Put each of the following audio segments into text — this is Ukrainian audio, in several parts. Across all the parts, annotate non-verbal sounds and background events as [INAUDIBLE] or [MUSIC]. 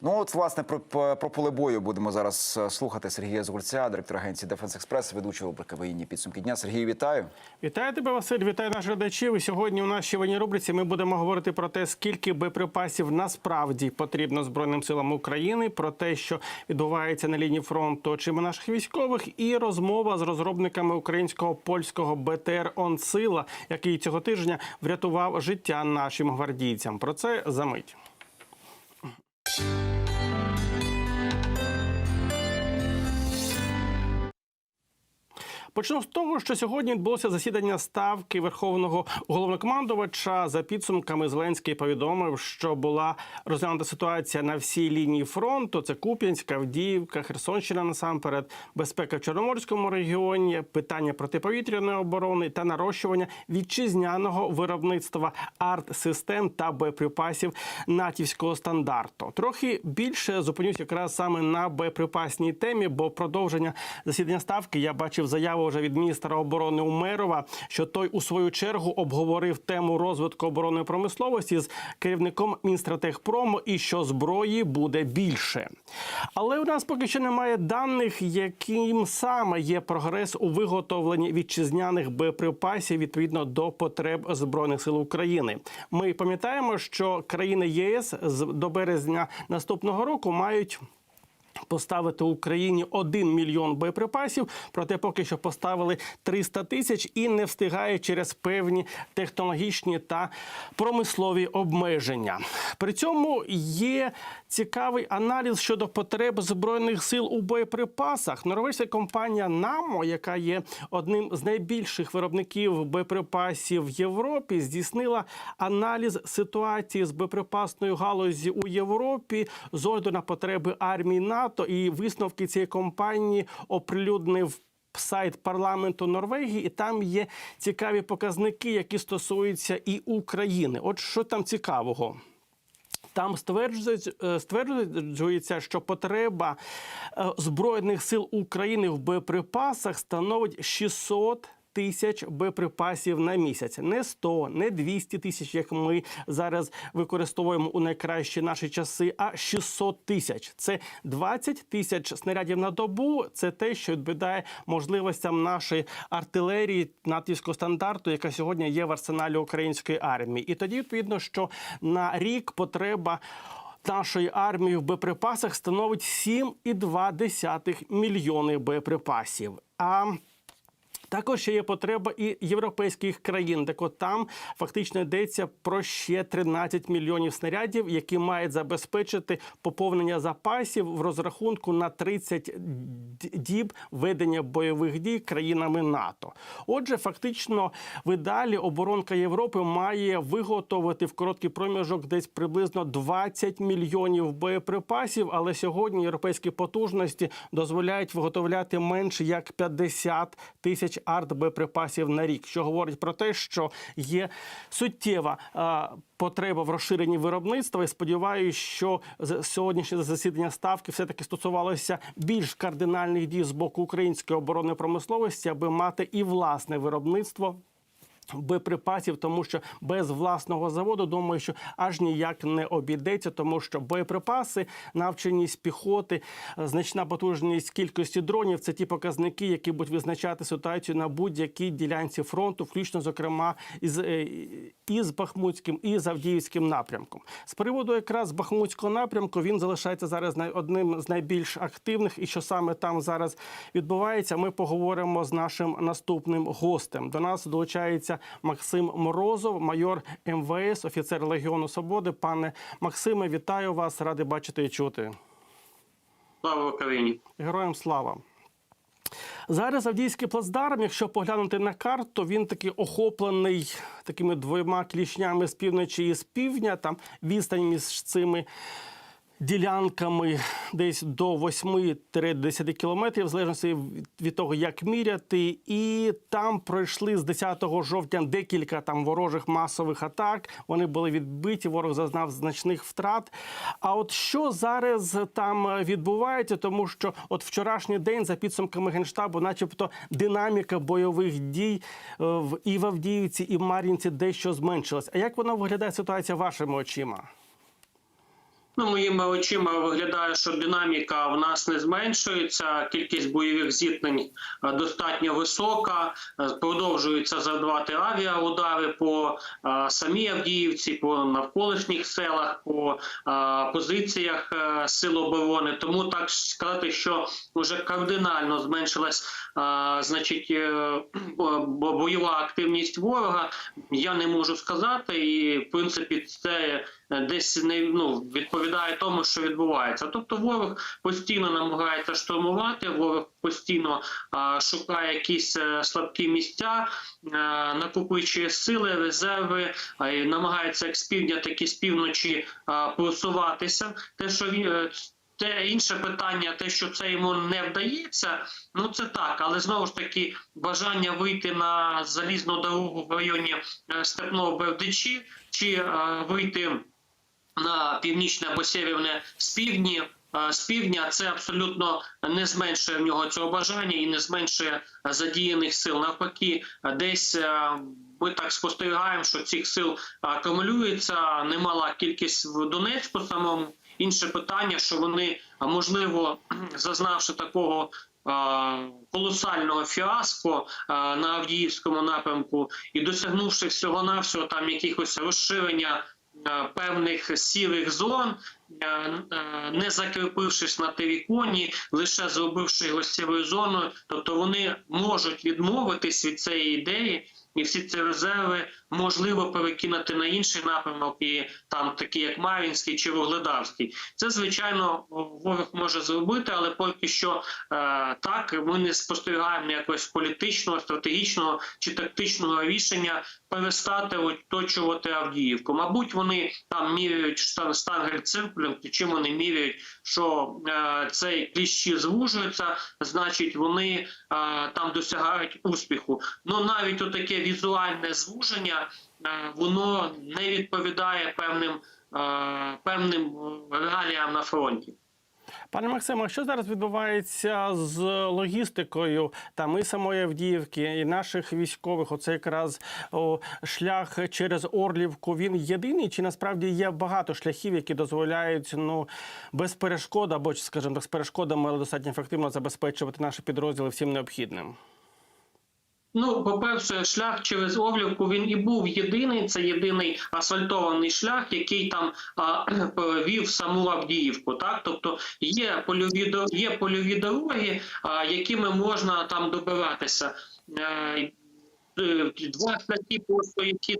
Ну от власне про, про поле бою будемо зараз е, слухати Сергія Згульця, директора агенції Дефенс Експрес, ведучого воєнні підсумки дня. Сергій, вітаю. Вітаю тебе, Василь. Вітаю наших глядачів. І сьогодні у нашій воєнній рубриці ми будемо говорити про те, скільки боєприпасів насправді потрібно збройним силам України, про те, що відбувається на лінії фронту очима наших військових, і розмова з розробниками українського польського БТР «Онсила», який цього тижня врятував життя нашим гвардійцям. Про це за мить. much. Почну з того, що сьогодні відбулося засідання ставки верховного головнокомандувача. За підсумками Зеленський повідомив, що була розглянута ситуація на всій лінії фронту. Це Куп'янська, Авдіївка, Херсонщина насамперед, безпека в Чорноморському регіоні, питання протиповітряної оборони та нарощування вітчизняного виробництва арт-систем та боєприпасів натівського стандарту. Трохи більше зупинюсь якраз саме на боєприпасній темі, бо продовження засідання ставки я бачив заяву вже від міністра оборони Умерова, що той у свою чергу обговорив тему розвитку оборонної промисловості з керівником Мінстратегпрому і що зброї буде більше. Але у нас поки що немає даних, яким саме є прогрес у виготовленні вітчизняних боєприпасів відповідно до потреб збройних сил України. Ми пам'ятаємо, що країни ЄС до березня наступного року мають. Поставити Україні 1 мільйон боєприпасів, проте поки що поставили 300 тисяч і не встигає через певні технологічні та промислові обмеження. При цьому є цікавий аналіз щодо потреб збройних сил у боєприпасах. Норвезька компанія Намо, яка є одним з найбільших виробників боєприпасів в Європі, здійснила аналіз ситуації з боєприпасною галузі у Європі з огляду на потреби армії НАТО і висновки цієї компанії оприлюднив. Сайт парламенту Норвегії, і там є цікаві показники, які стосуються і України. От що там цікавого? Там стверджується, е, що потреба е, збройних сил України в боєприпасах становить 600 Тисяч боєприпасів на місяць, не 100, не 200 тисяч, як ми зараз використовуємо у найкращі наші часи, а 600 тисяч. Це 20 тисяч снарядів на добу. Це те, що відповідає можливостям нашої артилерії натівського стандарту, яка сьогодні є в арсеналі української армії. І тоді відповідно, що на рік потреба. Нашої армії в боєприпасах становить 7,2 мільйони боєприпасів. А також ще є потреба і європейських країн, так от там фактично йдеться про ще 13 мільйонів снарядів, які мають забезпечити поповнення запасів в розрахунку на 30 діб ведення бойових дій країнами НАТО. Отже, фактично, в ідеалі оборонка Європи має виготовити в короткий проміжок десь приблизно 20 мільйонів боєприпасів. Але сьогодні європейські потужності дозволяють виготовляти менше як 50 тисяч арт-боєприпасів на рік, що говорить про те, що є суттєва потреба в розширенні виробництва. І сподіваюся, що сьогоднішнє засідання ставки все таки стосувалося більш кардинальних дій з боку української оборонної промисловості, аби мати і власне виробництво. Боєприпасів, тому що без власного заводу думаю, що аж ніяк не обійдеться, тому що боєприпаси, навченість піхоти, значна потужність кількості дронів це ті показники, які будуть визначати ситуацію на будь-якій ділянці фронту, включно зокрема із, е, із Бахмутським і з Авдіївським напрямком. З приводу якраз Бахмутського напрямку він залишається зараз одним з найбільш активних, і що саме там зараз відбувається, ми поговоримо з нашим наступним гостем. До нас долучається Максим Морозов, майор МВС, офіцер Легіону Свободи. Пане Максиме, вітаю вас, радий бачити і чути. Слава Україні! Героям слава. Зараз Авдіївський плацдарм, якщо поглянути на карту, він такий охоплений такими двома клішнями з півночі і з півдня. Там відстань між цими ділянками десь до 8-10 кілометрів, в залежності від- того, як міряти. І там пройшли з 10 жовтня декілька там ворожих масових атак. Вони були відбиті, ворог зазнав значних втрат. А от що зараз там відбувається, тому що от вчорашній день, за підсумками генштабу, начебто динаміка бойових дій е, в і в Авдіївці, і в Мар'їнці дещо зменшилась. А як вона виглядає ситуація вашими очима? Ну, моїми очима виглядає, що динаміка в нас не зменшується. Кількість бойових зіткнень е, достатньо висока. Е, Продовжуються завдавати авіаудари по е, самій Авдіївці, по навколишніх селах, по позиціях сил оборони. Тому так сказати, що вже кардинально зменшилась значить бойова активність ворога. Я не можу сказати, і в принципі це десь не ну відповідає тому, що відбувається. Тобто, ворог постійно намагається штурмувати, ворог постійно а, шукає якісь е, слабкі місця, е, накопичує сили, резерви, а, і намагається як з півдня, так і з півночі а, просуватися. Те, що він. е, те інше питання, те, що це йому не вдається, ну це так, але знову ж таки бажання вийти на залізну дорогу в районі е, Степного Бердичі чи е, вийти на північне або сєвєрне з півдні. е, З півдня це абсолютно не зменшує в нього цього бажання і не зменшує е, задіяних сил. Навпаки, е, десь е, ми так спостерігаємо, що цих сил акумулюється немала кількість в Донецьку самому. Інше питання, що вони можливо зазнавши такого. Колосального фіаско на Авдіївському напрямку і досягнувши всього навсього там якихось розширення е, певних сірих зон, е, е, не закріпившись на териконі, лише зробивши його сірою зоною, тобто вони можуть відмовитись від цієї ідеї. І всі ці резерви можливо перекинути на інший напрямок, і там такі як Мар'їнський чи Вугледарський. Це звичайно ворог може зробити, але поки що е, так ми не спостерігаємо якогось політичного, стратегічного чи тактичного рішення перестати оточувати Авдіївку. Мабуть, вони там міряють штан штангель-циркулем, чим вони міряють, що е, цей кліщі звужуються, значить вони е, там досягають успіху. Ну навіть отаке візуальне звуження, е, воно не відповідає певним, е, певним е, реаліям на фронті. Пане Максиме, що зараз відбувається з логістикою там і самої Авдіївки, і наших військових? Оце якраз о, шлях через Орлівку. Він єдиний, чи насправді є багато шляхів, які дозволяють ну без перешкод або скажімо так, з перешкодами, але достатньо ефективно забезпечувати наші підрозділи всім необхідним? Ну, по-перше, шлях через Орлівку він і був єдиний. Це єдиний асфальтований шлях, який там а, [CLEARS THROAT] вів саму Авдіївку. Так, тобто є польові є польові дороги, а, якими можна там добиратися. Е, е, Два шляхи просто які.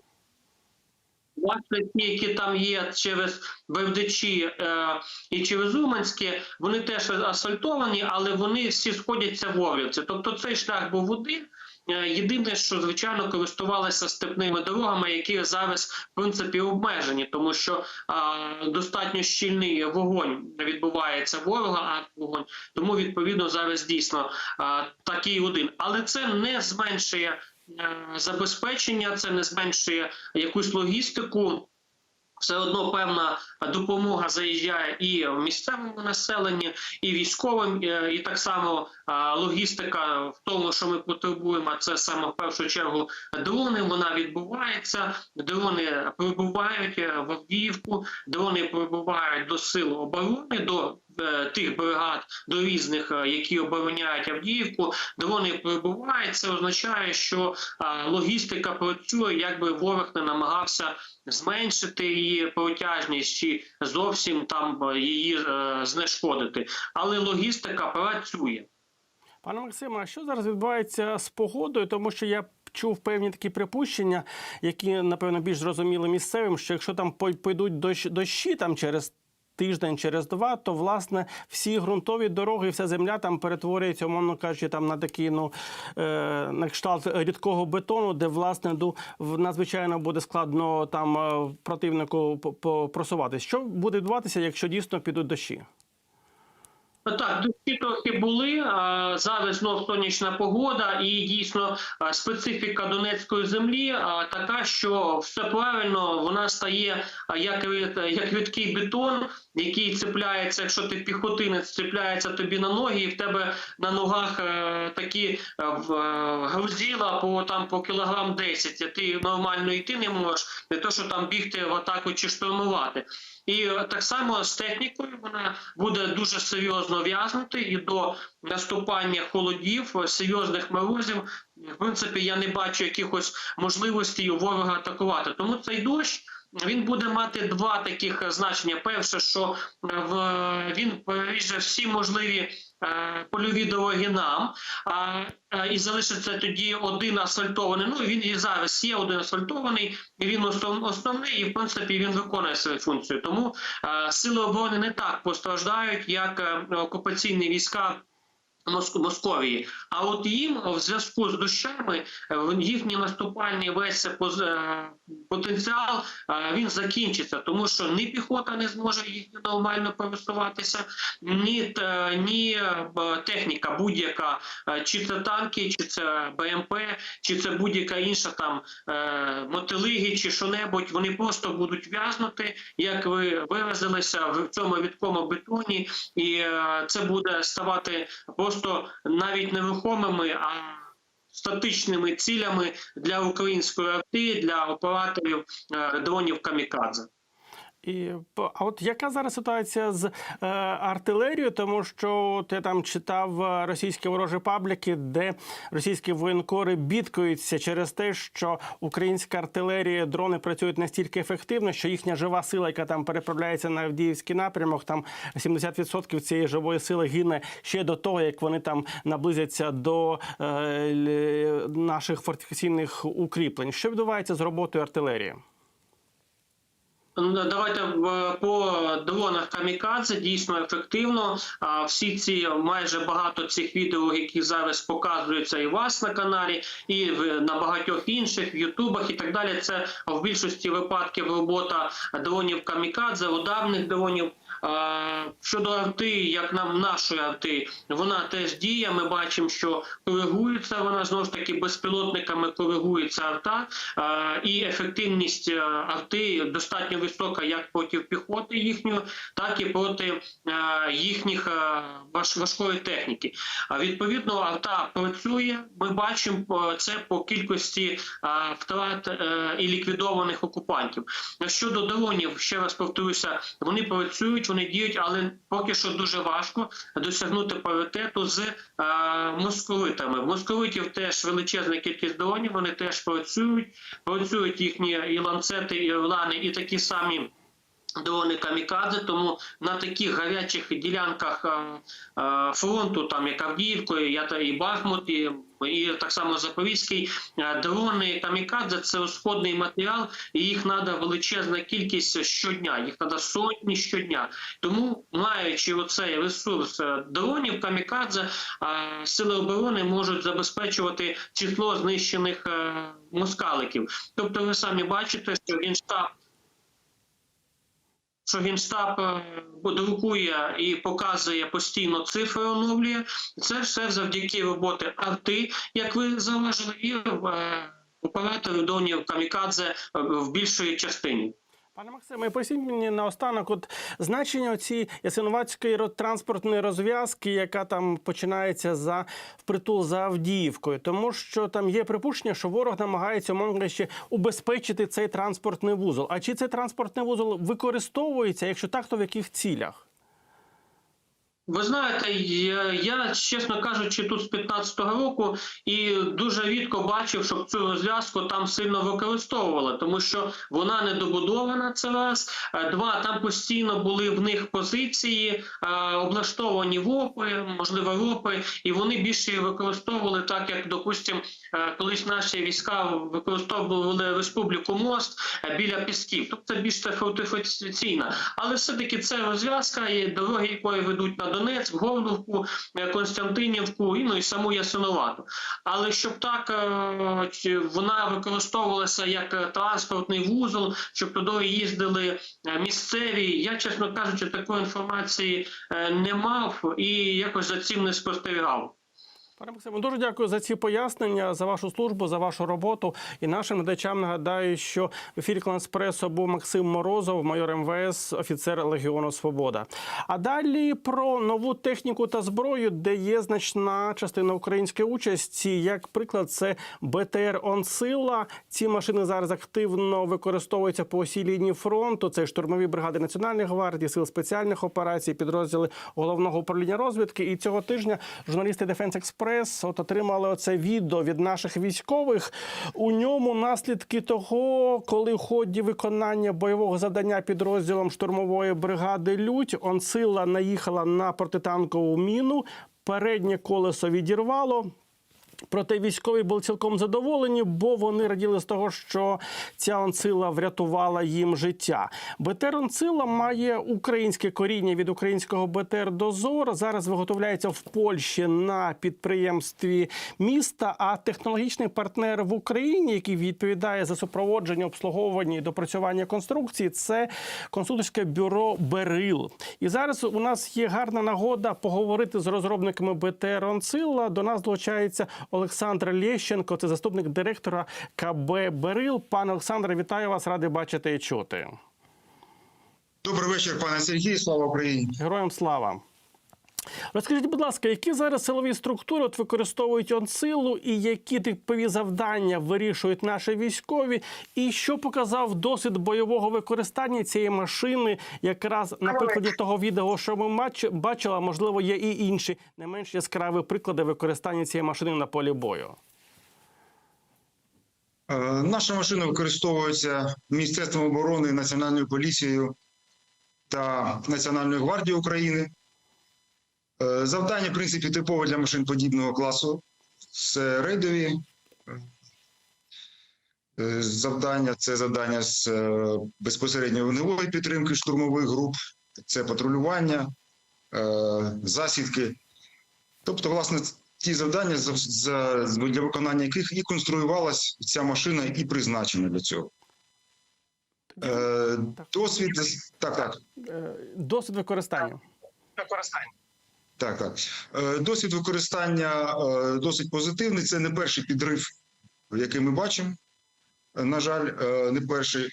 Шляхи, які там є через Бердичі е, і через Уманське, вони теж асфальтовані, але вони всі сходяться в Орлівці. Тобто цей шлях був один. Е, Єдине, що звичайно користувалися степними дорогами, які зараз в принципі обмежені, тому що достатньо щільний вогонь відбувається ворога, а вогонь тому відповідно зараз дійсно такий один, але це не зменшує е, забезпечення, це не зменшує якусь логістику. Все одно певна допомога заїжджає і в місцевому населенні, і військовим, е, і так само логістика в тому, що ми потребуємо, це саме в першу чергу дрони. Вона відбувається. Дрони прибувають е, в Авдіївку, дрони прибувають до сил оборони, до тих бригад, до різних, е, які обороняють Авдіївку. Дрони прибувають. Це означає, що логістика працює, якби ворог не намагався зменшити її протяжність чи зовсім там е, її е, знешкодити. Але логістика працює. Пане Максиме, а що зараз відбувається з погодою? Тому що я чув певні такі припущення, які напевно більш зрозуміли місцевим, що якщо там пой- пойдуть дощ, дощі там через. Тиждень через два, то власне всі ґрунтові дороги, вся земля там перетворюється, умовно кажучи, там на такі ну е, на кшталт рідкого бетону, де власне в- надзвичайно буде складно там е, противнику по- Що буде відбуватися, якщо дійсно підуть дощі? Ну, Так, дощі трохи були. Зараз знов сонячна погода, і дійсно специфіка донецької землі така, що все правильно вона стає як, як рідкий бетон, який цепляється, якщо ти піхотинець, цепляється тобі на ноги, і в тебе на ногах е, такі е, е, грузіла по там по кілограм 10, а ти нормально йти не можеш, не то що там бігти в атаку чи штурмувати. І е, так само з технікою вона буде дуже серйозно в'язнути і до наступання холодів, е, серйозних морозів. В принципі, я не бачу якихось можливостей у ворога атакувати. Тому цей дощ. Він буде мати два таких е, значення. Перше, що в він переріже всі можливі польові дороги нам, е, і залишиться тоді один асфальтований. Ну він і зараз є один асфальтований, і він основ, основний, і в принципі він виконує свою функцію. Тому е, сили оборони не так постраждають, як е, окупаційні війська. Моск- Московії, а от їм в зв'язку з дощами е, їхній наступальний весь поз- е, потенціал е, він закінчиться, тому що ні піхота не зможе їх нормально пересуватися, ні, ні е, техніка будь-яка, е, чи це танки, чи це БМП, чи це будь-яка інша там е, мотилиги, чи що-небудь, вони просто будуть в'язнути, як ви виразилися в цьому відкому бетоні, і е, це буде ставати просто навіть нерухомими, а статичними цілями для української арти, для операторів е, дронів камікадзе. І а от яка зараз ситуація з е, артилерією? Тому що я там читав е, російські ворожі пабліки, де російські воєнкори бідкаються через те, що українська артилерія дрони працюють настільки ефективно, що їхня жива сила, яка там переправляється на Авдіївський напрямок, там 70% цієї живої сили гине ще до того, як вони там наблизяться до е, наших фортифікаційних укріплень. Що відбувається з роботою артилерії? Ну, Давайте по дронах камікадзе дійсно ефективно. А всі ці майже багато цих відео, які зараз показуються і вас на каналі, і на багатьох інших в Ютубах і так далі. Це в більшості випадків робота дронів камікадзе, ударних дронів. Щодо арти, як нам нашої арти, вона теж діє. Ми бачимо, що коригується вона знову ж таки безпілотниками коригується арта, і ефективність е, арти достатньо висока як проти піхоти їхньої, так і проти е, їхніх е, важкої техніки. Відповідно, арта працює. Ми бачимо це по кількості втрат і ліквідованих окупантів. Щодо дронів, ще раз повторюся, вони працюють, вони діють, але поки що дуже важко досягнути паритету з е, московитами. Московитів теж величезна кількість дронів, вони теж працюють, працюють їхні і ланцети, і орлани, і такі самі. Дрони камікадзе, тому на таких гарячих ділянках е, е, фронту, там як Авдіївкою, я та і Бахмут, і, і так само Запорізький, е, дрони камікадзе це розходний матеріал, і їх треба величезна кількість щодня. Їх треба сотні щодня. Тому, маючи оцей ресурс е, дронів камікадзе, сили оборони можуть забезпечувати число знищених москаликів. Тобто, ви самі бачите, що генштаб що Генштаб е, друкує і показує постійно цифри, оновлює. Це все завдяки роботи арти, як ви залежали, і е, операторів дронів камікадзе е, в більшої частині. Пане Максиме, поясніть мені наостанок, от значення цієї ясиновацької ро- транспортної розв'язки, яка там починається за впритул за Авдіївкою, тому що там є припущення, що ворог намагається кажучи, убезпечити цей транспортний вузол. А чи цей транспортний вузол використовується? Якщо так, то в яких цілях? Ви знаєте, я, чесно кажучи, тут з 15-го року і дуже рідко бачив, щоб цю розв'язку там сильно використовували, тому що вона не добудована. Це раз Е, два там постійно були в них позиції е, облаштовані ВОПи, можливо, РОПи, і вони більше використовували так, як допустим, е, колись наші війська використовували республіку мост біля пісків. Тобто більш це фортифікаційна. Але все-таки це розв'язка і дороги, якої ведуть на Донецьк, Горловку, е, Константинівку і ну і саму Ясиновату. Але щоб так е, вона використовувалася як е, транспортний вузол, щоб туди їздили місцеві. Я, чесно кажучи, такої інформації не мав і якось за цим не спостерігав. Пане Максиме, дуже дякую за ці пояснення, за вашу службу, за вашу роботу. І нашим глядачам нагадаю, що в ефірі Кланспресо був Максим Морозов, майор МВС, офіцер Легіону Свобода. А далі про нову техніку та зброю, де є значна частина української участі. Як приклад, це БТР «Онсила». Ці машини зараз активно використовуються по усій лінії фронту. Це штурмові бригади Національної гвардії, сил спеціальних операцій, підрозділи головного управління розвідки. І цього тижня журналісти Defense Express от отримали оце відео від наших військових. У ньому наслідки того, коли в ході виконання бойового завдання підрозділом штурмової бригади Лють Онсила наїхала на протитанкову міну. Переднє колесо відірвало. Проте військові були цілком задоволені, бо вони раділи з того, що ця онцила врятувала їм життя. БТР онцила має українське коріння від українського БТР Дозор. Зараз виготовляється в Польщі на підприємстві міста. А технологічний партнер в Україні, який відповідає за супроводження, обслуговування і допрацювання конструкції, це конструкторське бюро Берил. І зараз у нас є гарна нагода поговорити з розробниками БТР Онцила. До нас долучається Олександр Лєщенко, це заступник директора КБ Берил. Пане Олександре, вітаю вас, радий бачити і чути. Добрий вечір, пане Сергій. Слава Україні. Героям слава. Розкажіть, будь ласка, які зараз силові структури от використовують онсилу і які типові завдання вирішують наші військові, і що показав досвід бойового використання цієї машини, якраз на прикладі того відео, що ми бачили, а, можливо, є і інші не менш яскраві приклади використання цієї машини на полі бою. Е, Наша машина використовується Міністерством оборони, Національною поліцією та Національною гвардією України. Е, Завдання, в принципі, типове для машин подібного класу. Це рейдові е, завдання. Це завдання з е, безпосередньо вогневої підтримки штурмових груп, це патрулювання, засідки. Тобто, власне, ті завдання, за, за, для виконання яких і конструювалась ця машина, і призначена для цього. Досвід, так, так. Досвід використання. Так, так. Е, Досвід використання е, досить позитивний. Це не перший підрив, який ми бачимо. На жаль, е, не перший,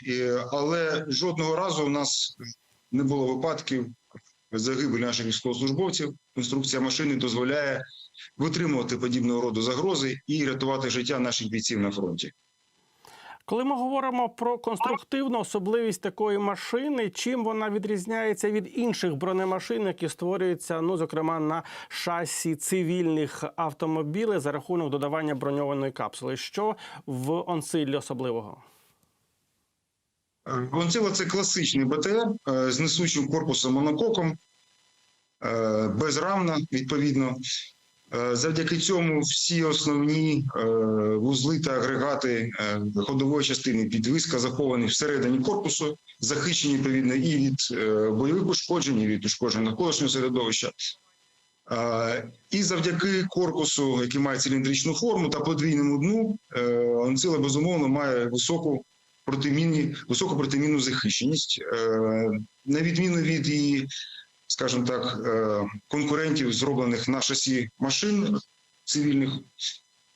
але жодного разу у нас не було випадків загибелі наших військовослужбовців. Конструкція машини дозволяє витримувати подібного роду загрози і рятувати життя наших бійців на фронті. Коли ми говоримо про конструктивну особливість такої машини, чим вона відрізняється від інших бронемашин, які створюються, ну зокрема на шасі цивільних автомобілів за рахунок додавання броньованої капсули, що в онсилі особливого? Гонцило це класичний БТР е, з несучим корпусом монококом, е, безрамна, відповідно. Е, Завдяки цьому всі основні е, вузли та агрегати е, ходової частини підвиска заховані всередині корпусу, захищені відповідно і від бойових ушкоджень, і від ушкоджень навколишнього середовища. І завдяки корпусу, який має циліндричну форму та подвійному дну, Онцила безумовно має високу протимінні, високу протимінну захищеність, на відміну від її, скажімо так, е, конкурентів, зроблених на шасі машин цивільних.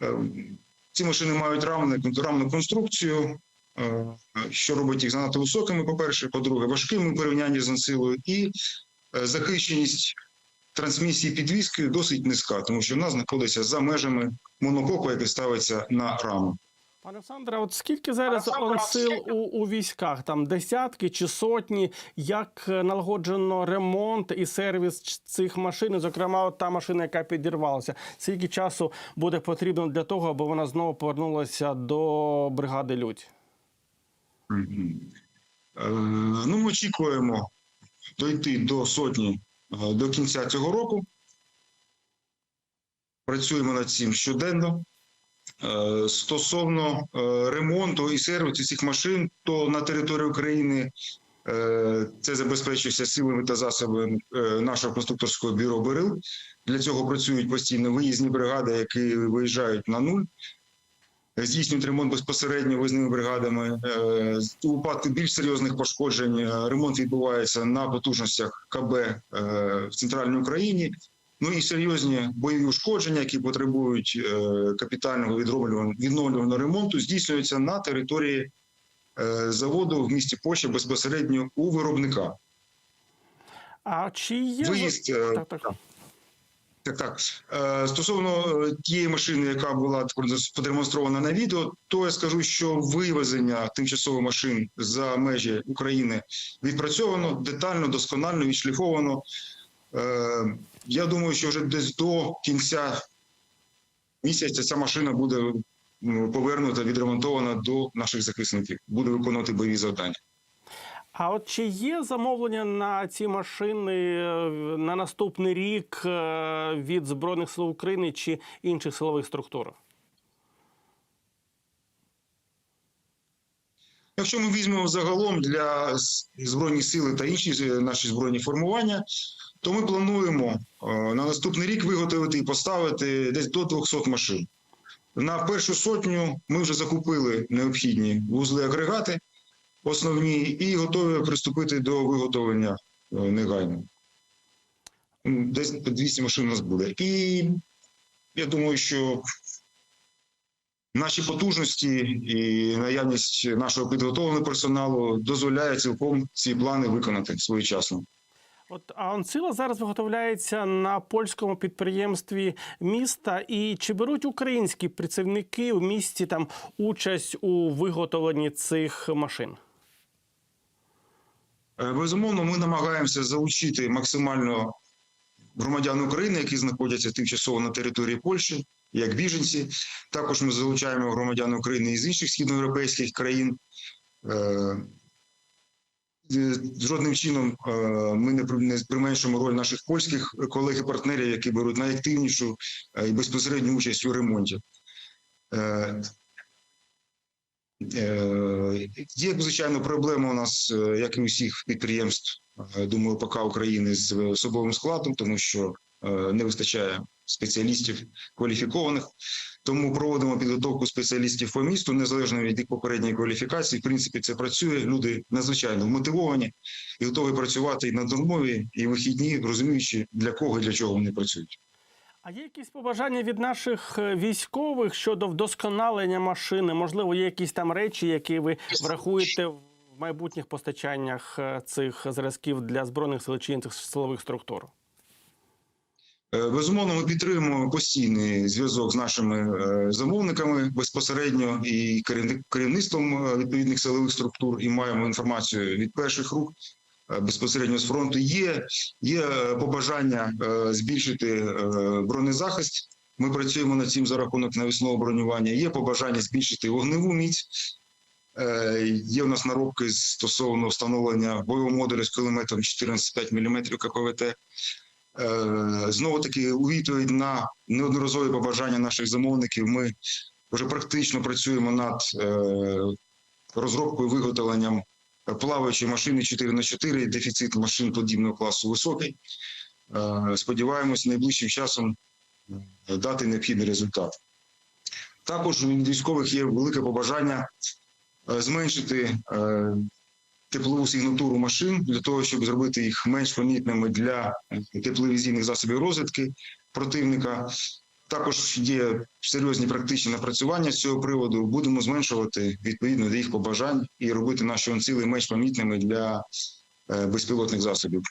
Е, Ці машини мають рамну, рамну конструкцію, е, що робить їх занадто високими, по-перше, по-друге, важкими в порівнянні з насилою, і захищеність трансмісії підвіски досить низька, тому що вона знаходиться за межами монококу, який ставиться на раму. Пане Олександре, от скільки зараз онсил у, у військах? Там десятки чи сотні? Як е, налагоджено ремонт і сервіс цих машин? Зокрема, от та машина, яка підірвалася. Скільки часу буде потрібно для того, аби вона знову повернулася до бригади Людь? Е, Ну, ми очікуємо дойти до сотні е, до кінця цього року. Працюємо над цим щоденно. Е, Стосовно е, ремонту і сервісу цих машин, то на території України е, це забезпечується силами та засобами нашого конструкторського бюро «Берил». Для цього працюють постійно виїзні бригади, які виїжджають на нуль здійснюють ремонт безпосередньо визнаними бригадами. У випадку більш серйозних пошкоджень ремонт відбувається на потужностях КБ в центральній Україні. Ну і серйозні бойові ушкодження, які потребують е, капітального відновлювального ремонту, здійснюються на території е, заводу в місті Польща безпосередньо у виробника. А чи є Виїзд е, так, так. Так, так. Стосовно тієї машини, яка була продемонстрована на відео, то я скажу, що вивезення тимчасових машин за межі України відпрацьовано детально, досконально, відшліфовано. Е, Я думаю, що вже десь до кінця місяця ця машина буде повернута, відремонтована до наших захисників, буде виконувати бойові завдання. А от чи є замовлення на ці машини е, на наступний рік е, від Збройних сил України чи інших силових структур? Якщо ми візьмемо загалом для збройних сил та інші наші збройні формування, то ми плануємо е, на наступний рік виготовити і поставити десь до 200 машин. На першу сотню ми вже закупили необхідні вузли агрегати основні і готові приступити до виготовлення е, негайно. Десь 200 машин у нас буде. І я думаю, що Наші потужності і наявність нашого підготовленого персоналу дозволяє цілком ці плани виконати своєчасно. От Аонсила зараз виготовляється на польському підприємстві міста. І чи беруть українські працівники у місті там участь у виготовленні цих машин? Е, Безумовно, ми намагаємося залучити максимально громадян України, які знаходяться тимчасово на території Польщі, як біженці. Також ми залучаємо громадян України із інших східноєвропейських країн. Е, Жодним чином е, ми не применшуємо роль наших польських колег і партнерів, які беруть найактивнішу е, і безпосередню участь у ремонті. Є, звичайно, проблема у нас, як і у всіх підприємств, думаю, ПК України з особовим складом, тому що не вистачає спеціалістів кваліфікованих. Тому проводимо підготовку спеціалістів по місту, незалежно від попередньої кваліфікації. В принципі, це працює. Люди надзвичайно мотивовані і готові працювати і на домові, і вихідні, розуміючи для кого і для чого вони працюють. А є якісь побажання від наших е, військових щодо вдосконалення машини? Можливо, є якісь там речі, які ви врахуєте в майбутніх постачаннях е, цих зразків для збройних сил чи інших силових структур? Е, Безумовно, ми підтримуємо постійний зв'язок з нашими е, замовниками безпосередньо і керівництвом е, відповідних силових структур, і маємо інформацію від перших рук безпосередньо з фронту. Є, є побажання збільшити бронезахист. Ми працюємо над цим за рахунок навісного бронювання. Є побажання збільшити вогневу міць. Є у нас наробки стосовно встановлення бойового модуля з кулеметом 14,5 мм КПВТ. Е, Знову таки, у відповідь на неодноразові побажання наших замовників, ми вже практично працюємо над е, розробкою виготовленням плаваючої машини 4 х 4 Дефіцит машин подібного класу високий. Е, Сподіваємось, найближчим часом е, дати необхідний результат. Також у військових є велике побажання е, зменшити е, теплову сигнатуру машин для того, щоб зробити їх менш помітними для тепловізійних засобів розвідки противника. Також є серйозні практичні напрацювання з цього приводу. Будемо зменшувати відповідно до їх побажань і робити наші онцили менш помітними для е, безпілотних засобів.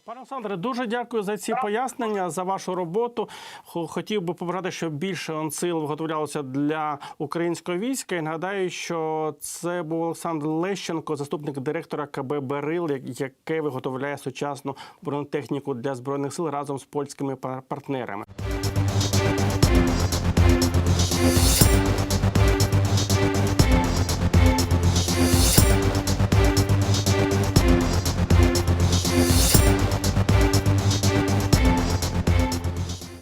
Пане Олександре, дуже дякую за ці пояснення, за вашу роботу. Хотів би побажати, щоб більше онсил виготовлялося для українського війська. І нагадаю, що це був Олександр Лещенко, заступник директора КБ Берил, яке виготовляє сучасну бронетехніку для збройних сил разом з польськими пар- партнерами.